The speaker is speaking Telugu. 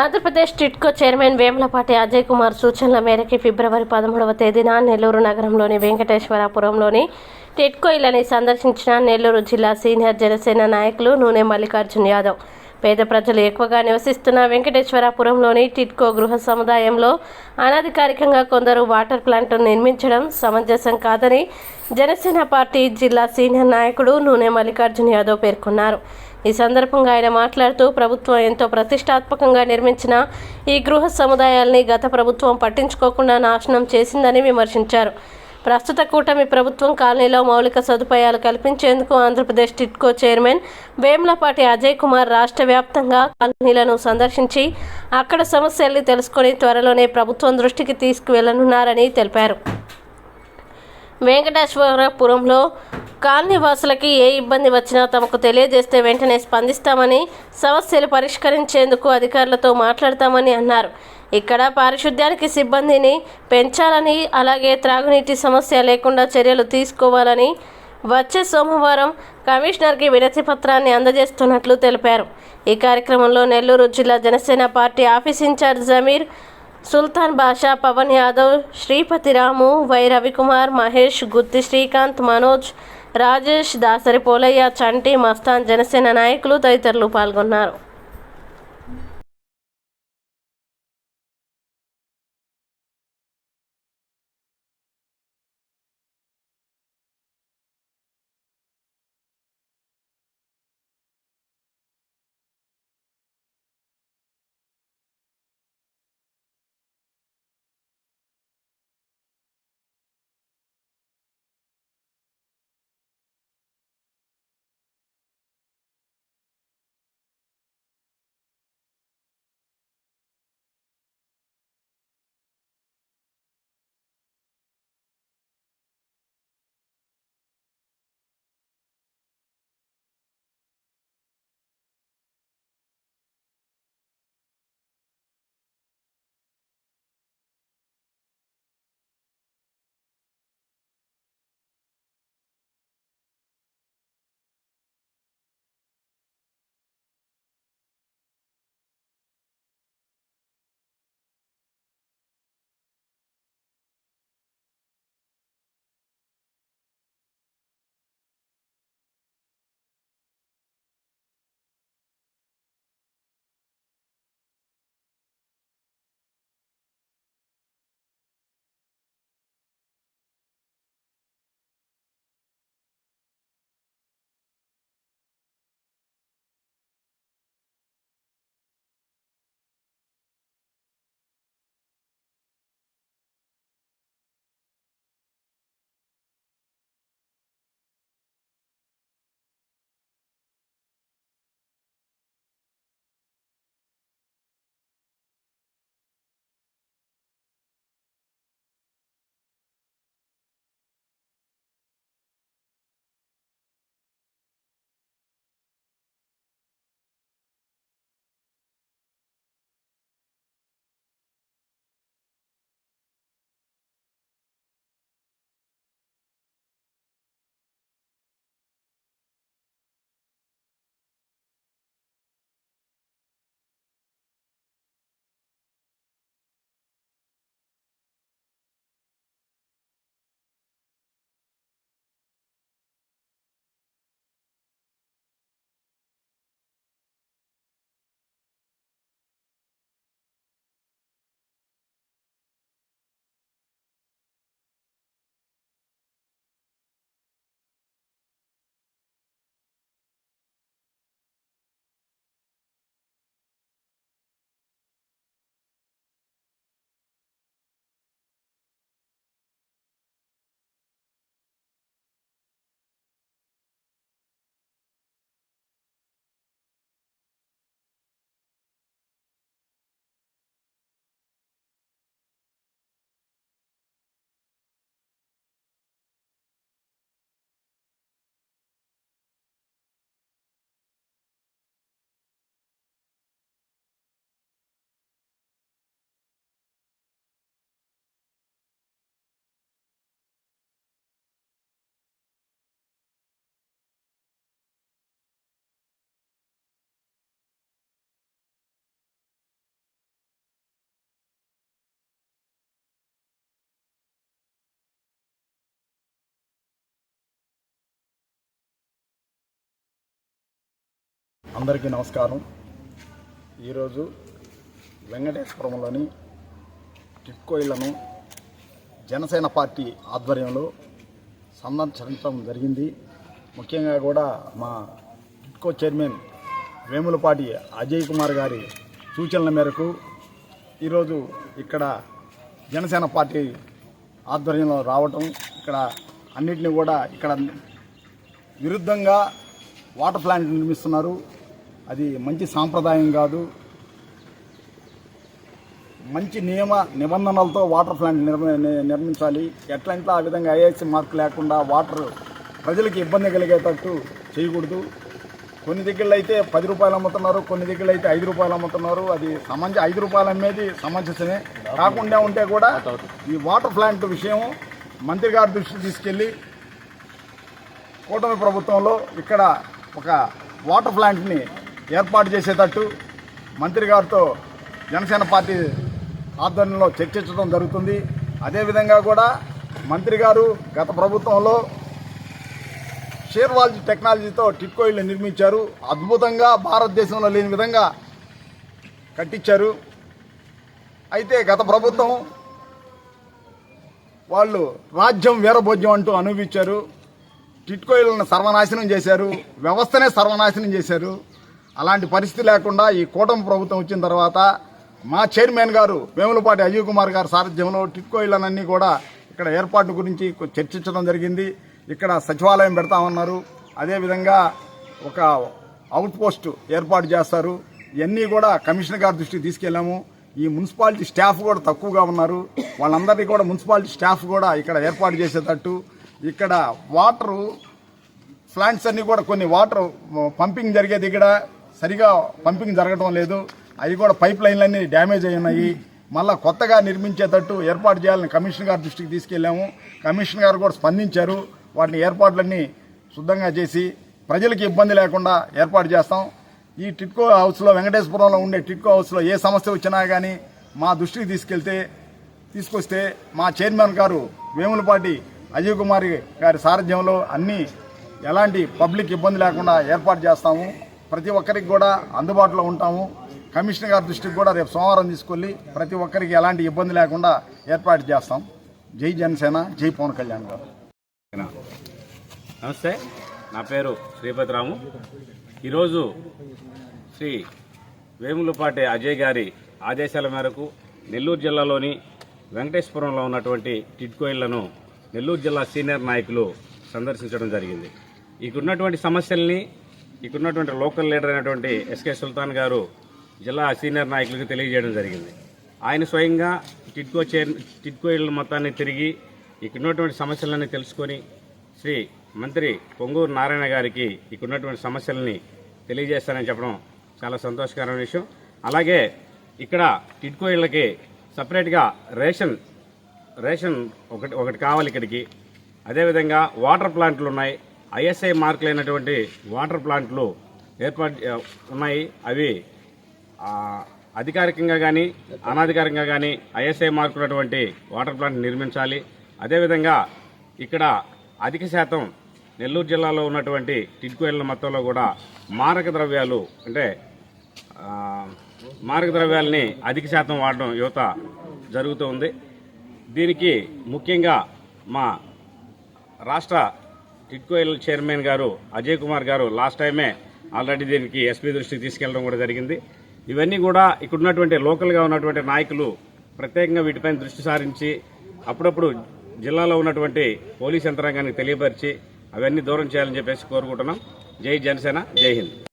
ఆంధ్రప్రదేశ్ టిట్కో చైర్మన్ వేములపాటి అజయ్ కుమార్ సూచనల మేరకు ఫిబ్రవరి పదమూడవ తేదీన నెల్లూరు నగరంలోని వెంకటేశ్వరపురంలోని టిట్కో ఇళ్ళని సందర్శించిన నెల్లూరు జిల్లా సీనియర్ జనసేన నాయకులు నూనె మల్లికార్జున్ యాదవ్. పేద ప్రజలు ఎక్కువగా నివసిస్తున్న వెంకటేశ్వరపురంలోని టిట్కో గృహ సముదాయంలో అనధికారికంగా కొందరు వాటర్ ప్లాంట్ నిర్మించడం సమంజసం కాదని జనసేన పార్టీ జిల్లా సీనియర్ నాయకుడు నూనె మల్లికార్జున్ యాదవ్ పేర్కొన్నారు. ఈ సందర్భంగా ఆయన మాట్లాడుతూ ప్రభుత్వం ఎంతో ప్రతిష్టాత్మకంగా నిర్మించిన ఈ గృహ సముదాయాల్ని గత ప్రభుత్వం పట్టించుకోకుండా నాశనం చేసిందని విమర్శించారు. ప్రస్తుత కూటమి ప్రభుత్వం కాలనీలో మౌలిక సదుపాయాలు కల్పించేందుకు ఆంధ్రప్రదేశ్ టిట్కో చైర్మన్ వేములపాటి అజయ్ కుమార్ రాష్ట్ర వ్యాప్తంగా కాలనీలను సందర్శించి అక్కడ సమస్యల్ని తెలుసుకొని త్వరలోనే ప్రభుత్వం దృష్టికి తీసుకువెళ్ళనున్నారని తెలిపారు. వెంకటేశ్వరపురంలో కాలనీవాసులకి ఏ ఇబ్బంది వచ్చినా తమకు తెలియజేస్తే వెంటనే స్పందిస్తామని సమస్యలు పరిష్కరించేందుకు అధికారులతో మాట్లాడతామని అన్నారు. ఇక్కడ పారిశుద్ధ్యానికి సిబ్బందిని పెంచాలని అలాగే త్రాగునీటి సమస్య లేకుండా చర్యలు తీసుకోవాలని వచ్చే సోమవారం కమిషనర్కి వినతి పత్రాన్ని అందజేస్తున్నట్లు తెలిపారు. ఈ కార్యక్రమంలో నెల్లూరు జిల్లా Janasena party office incharge Zameer Sultan Basha Pawan Yadav Sripathi Ramu Y Ravikumar Mahesh Gutti Srikanth Manoj Rajesh Dasari Polayya Chanti Mastan Janasena నాయకులు తదితరులు పాల్గొన్నారు. అందరికీ నమస్కారం. ఈరోజు వెంకటేశ్వరంలోని టిట్కో ఇళ్ళను జనసేన పార్టీ ఆధ్వర్యంలో సందర్శించడం జరిగింది. ముఖ్యంగా కూడా మా టిట్కో చైర్మన్ వేములపాటి అజయ్ కుమార్ గారి సూచనల మేరకు ఈరోజు ఇక్కడ జనసేన పార్టీ ఆధ్వర్యంలో రావటం ఇక్కడ అన్నిటిని కూడా ఇక్కడ విరుద్ధంగా వాటర్ ప్లాంట్ నిర్మిస్తున్నారు. అది మంచి సాంప్రదాయం కాదు. మంచి నియమ నిబంధనలతో వాటర్ ప్లాంట్ నిర్మ నిర్మించాలి. ఎట్లంటే ఆ విధంగా ఐఐసి మార్క్ లేకుండా వాటర్ ప్రజలకు ఇబ్బంది కలిగేటట్టు చేయకూడదు. కొన్ని దగ్గరలో అయితే పది రూపాయలు అమ్ముతున్నారు కొన్ని దగ్గరలో అయితే ఐదు రూపాయలు అమ్ముతున్నారు. అది సమంజ ఐదు రూపాయలు అమ్మేది సమంజసమే కాకుండా ఉంటే కూడా ఈ వాటర్ ప్లాంట్ విషయం మంత్రి గారి దృష్టికి తీసుకెళ్ళి కూటమి ప్రభుత్వంలో ఇక్కడ ఒక వాటర్ ప్లాంట్ని ఏర్పాటు చేసేటట్టు మంత్రి గారితో జనసేన పార్టీ ఆధ్వర్యంలో చర్చించడం జరుగుతుంది. అదేవిధంగా కూడా మంత్రి గారు గత ప్రభుత్వంలో షేర్వాల్జీ టెక్నాలజీతో టిట్కో నిర్మించారు. అద్భుతంగా భారతదేశంలో లేని విధంగా కట్టించారు. అయితే గత ప్రభుత్వం వాళ్ళు రాజ్యం వీరభోజ్యం అంటూ అనుభవించారు. టిట్కోయిలను సర్వనాశనం చేశారు. వ్యవస్థనే సర్వనాశనం చేశారు. అలాంటి పరిస్థితి లేకుండా ఈ కూటమి ప్రభుత్వం వచ్చిన తర్వాత మా చైర్మన్ గారు వేములపాటి అజయ్ కుమార్ గారు సారథ్యంలో టిట్కోయిలనన్నీ కూడా ఇక్కడ ఏర్పాటు గురించి చర్చించడం జరిగింది. ఇక్కడ సచివాలయం పెడతామన్నారు. అదేవిధంగా ఒక అవుట్ పోస్ట్ ఏర్పాటు చేస్తారు. ఇవన్నీ కూడా కమిషనర్ గారి దృష్టికి తీసుకెళ్ళాము. ఈ మున్సిపాలిటీ స్టాఫ్ కూడా తక్కువగా ఉన్నారు. వాళ్ళందరినీ కూడా మున్సిపాలిటీ స్టాఫ్ కూడా ఇక్కడ ఏర్పాటు చేసేటట్టు ఇక్కడ వాటరు ప్లాంట్స్ అన్నీ కూడా కొన్ని వాటర్ పంపింగ్ జరిగేది ఇక్కడ. సరిగా పంపింగ్ జరగడం లేదు. అవి కూడా పైప్ లైన్లన్నీ డ్యామేజ్ అయి ఉన్నాయి. మళ్ళా కొత్తగా నిర్మించేటట్టు ఏర్పాటు చేయాలని కమిషనర్ గారి దృష్టికి తీసుకెళ్ళాము. కమిషనర్ గారు కూడా స్పందించారు. వాటిని ఏర్పాట్లన్నీ శుద్ధంగా చేసి ప్రజలకు ఇబ్బంది లేకుండా ఏర్పాటు చేస్తాం. ఈ టిట్కో హౌస్లో వెంకటేశ్వరంలో ఉండే టిట్కో హౌస్లో ఏ సమస్య వచ్చినా కానీ మా దృష్టికి తీసుకెళ్తే తీసుకొస్తే మా చైర్మన్ గారు వేములపాటి అజయ్ కుమార్ గారి సారథ్యంలో అన్నీ ఎలాంటి పబ్లిక్ ఇబ్బంది లేకుండా ఏర్పాటు చేస్తాము. ప్రతి ఒక్కరికి కూడా అందుబాటులో ఉంటాము. కమిషనర్ గారి దృష్టికి కూడా రేపు సోమవారం తీసుకెళ్ళి ప్రతి ఒక్కరికి ఎలాంటి ఇబ్బంది లేకుండా ఏర్పాటు చేస్తాం. జై జనసేన జై పవన్ కళ్యాణ్ గారు. నమస్తే నా పేరు శ్రీపతిరాము ఈరోజు శ్రీ వేములపాటి అజయ్ గారి ఆదేశాల మేరకు నెల్లూరు జిల్లాలోని వెంకటేశ్వరంలో ఉన్నటువంటి టిట్కోయిళ్ళను నెల్లూరు జిల్లా సీనియర్ నాయకులు సందర్శించడం జరిగింది. ఇక్కడున్నటువంటి సమస్యల్ని ఇక్కడున్నటువంటి లోకల్ లీడర్ అయినటువంటి ఎస్కే సుల్తాన్ గారు జిల్లా సీనియర్ నాయకులకు తెలియజేయడం జరిగింది. ఆయన స్వయంగా టిడ్కో చైర్ టిడ్కో ఇళ్ళ మొత్తాన్ని తిరిగి ఇక్కడున్నటువంటి సమస్యలన్నీ తెలుసుకొని శ్రీ మంత్రి పొంగూరు నారాయణ గారికి ఇక్కడున్నటువంటి సమస్యలని తెలియజేస్తానని చెప్పడం చాలా సంతోషకరమైన విషయం. అలాగే ఇక్కడ టిడ్కో ఇళ్ళకి సపరేట్గా రేషన్ రేషన్ ఒకటి ఒకటి కావాలి ఇక్కడికి. అదేవిధంగా వాటర్ ప్లాంట్లు ఉన్నాయి. ఐఎస్ఐ మార్కులైనటువంటి వాటర్ ప్లాంట్లు ఏర్పాటు ఉన్నాయి. అవి అధికారికంగా కానీ అనధికారికంగా కానీ ఐఎస్ఐ మార్కులటువంటి వాటర్ ప్లాంట్ నిర్మించాలి. అదేవిధంగా ఇక్కడ అధిక శాతం నెల్లూరు జిల్లాలో ఉన్నటువంటి టిడ్కో మొత్తంలో కూడా మారక ద్రవ్యాలు అంటే మారక ద్రవ్యాలని అధిక శాతం వాడడం యువత జరుగుతూ ఉంది. దీనికి ముఖ్యంగా మా రాష్ట్ర టిట్కోయిల్ చైర్మన్ గారు అజయ్ కుమార్ గారు లాస్ట్ టైమే ఆల్రెడీ దీనికి ఎస్పీ దృష్టికి తీసుకెళ్ళడం కూడా జరిగింది. ఇవన్నీ కూడా ఇక్కడ ఉన్నటువంటి లోకల్గా ఉన్నటువంటి నాయకులు ప్రత్యేకంగా వీటిపైన దృష్టి సారించి అప్పుడప్పుడు జిల్లాలో ఉన్నటువంటి పోలీస్ యంత్రాంగానికి తెలియపరిచి అవన్నీ దూరం చేయాలని చెప్పేసి కోరుకుంటున్నాం. జై జనసేన జై హింద్.